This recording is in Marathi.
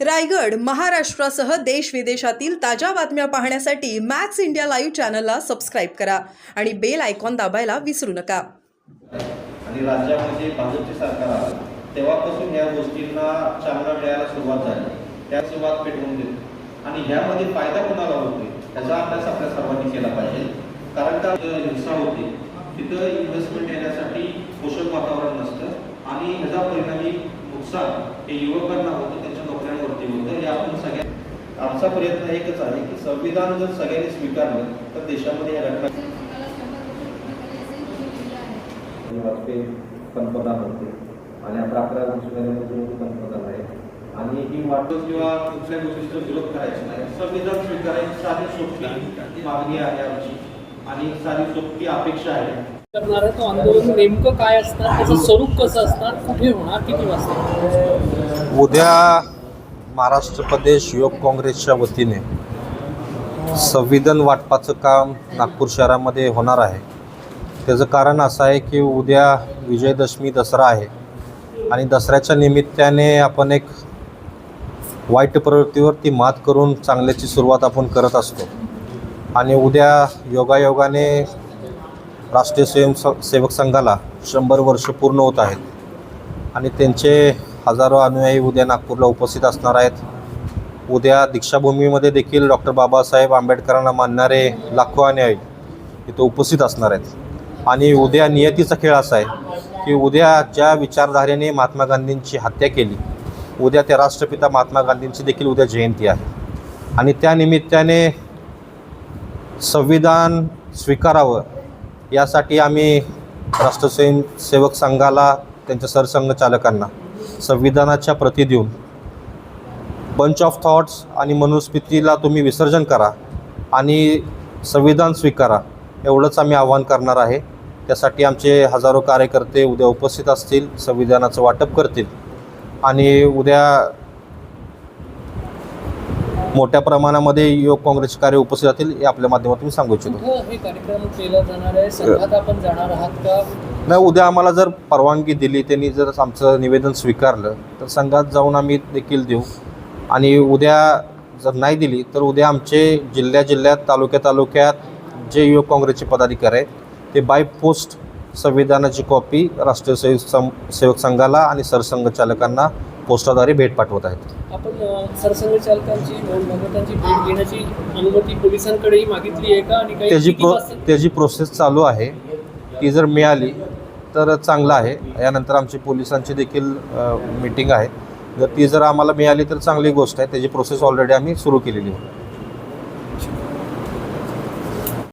रायगड महाराष्ट्रासह देश विदेशातील ताज्या बातम्या पाहण्यासाठी मॅक्स इंडिया लाईव्ह चॅनलला सबस्क्राईब करा आणि बेल आयकॉन दाबायला विसरू नका. आणि राज्यामध्ये भाजपचे सरकार आलं तेव्हापासून या गोष्टींना चालना मिळायला सुरुवात झाली. त्या सुरुवात पेटवून देतो आणि ह्यामध्ये फायदा कोणाला होतोय त्याचा अभ्यास आपल्या सर्वांनी केला पाहिजे. कारण का हिंसा होते तिथं इन्व्हेस्टमेंट येण्यासाठी पोषक वातावरण नसतं. आणि ह्याचा परिणामी नुकसान हे युवकांना होतं त्यांच्या नोकऱ्यांवरती होतं हे आपण सगळ्या आमचा प्रयत्न एकच आहे की संविधान जर सगळ्यांनी स्वीकारलं तर देशामध्ये या घटना वाजपेयी पंतप्रधान होते. आणि आता अकरा मोदी पंतप्रधान आहे. आणि ही वाटप किंवा कुठल्या गोष्टीचा विरोध करायचा नाही. संविधान स्वीकारायची साधी सोपी मागणी आहे आमची. आणि साधी सोपी अपेक्षा आहे. करणार आहे तो आंदोलन नेमकं काय असणार त्याचं स्वरूप कसं असणार कुठे होणार? किती वाजता? उद्या महाराष्ट्र प्रदेश युवक काँग्रेसच्या वतीने संविधान वाटपाचं काम नागपूर शहरामध्ये होणार आहे. त्याचं कारण असं आहे की उद्या विजयदशमी दसरा आहे आणि दसऱ्याच्या निमित्ताने आपण एक वाईट प्रवृत्तीवरती मात करून चांगल्याची सुरुवात आपण करत असतो. आणि उद्या योगायोगाने राष्ट्रीय स्वयंसेवक संघाला शंभर वर्ष पूर्ण होत आहेत. आणि त्यांचे हजारो अनुयायी उद्या नागपूरला उपस्थित असणार आहेत. उद्या दीक्षाभूमीमध्ये देखील डॉक्टर बाबासाहेब आंबेडकरांना मानणारे लाखो अनुयायी इथं उपस्थित असणार आहेत. आणि उद्या नियतीचा खेळ असा आहे की उद्या ज्या विचारधारेने महात्मा गांधींची हत्या केली उद्या त्या राष्ट्रपिता महात्मा गांधींची देखील उद्या जयंती आहे. आणि त्यानिमित्ताने संविधान स्वीकारावं यासाठी आम्ही राष्ट्रस्वयंसेवक संघाला त्यांच्या सरसंघचालकांना संविधानाच्या प्रती देऊन. बंच ऑफ थॉट्स आणि मनुस्मृतीला तुम्ही विसर्जन करा आणि संविधान स्वीकारा एवढंच आम्ही आव्हान करणार आहे. त्यासाठी आमचे हजारो कार्यकर्ते उद्या उपस्थित असतील संविधानाचं वाटप करतील आणि उद्या मोठ्या प्रमाणामध्ये युवक काँग्रेसचे कार्य उपस्थित राहतील हे आपल्या माध्यमातून मी सांगू इच्छितो. कुठं हे कार्यक्रम केला जाणार आहे. संघात आपण जाणार आहात का? नाही उद्या आम्हाला जर परवानगी दिली त्यांनी जर आमचं निवेदन स्वीकारलं तर संघात जाऊन आम्ही देखील देऊ. आणि उद्या जर नाही दिली तर उद्या आमचे जिल्ह्या जिल्ह्यात तालुक्या तालुक्यात जे युवक काँग्रेसचे पदाधिकारी आहेत ते बाय पोस्ट संविधानाची कॉपी राष्ट्रीय सं सेवक संघाला आणि सरसंघचालकांना पोस्टाद्वारे भेट पाठवत आहेत. आपण सरसंघचालकांची भगवतांची भेट घेण्याची अनुमती पोलिसांकडेही मागितली आहे का? आणि त्याची प्रो त्याची प्रोसेस चालू आहे. ती जर मिळाली तर चांगलं आहे. यानंतर आमची पोलिसांची देखील मीटिंग आहे. जर ती जर आम्हाला मिळाली तर चांगली गोष्ट आहे. त्याची प्रोसेस ऑलरेडी आम्ही सुरू केलेली आहे.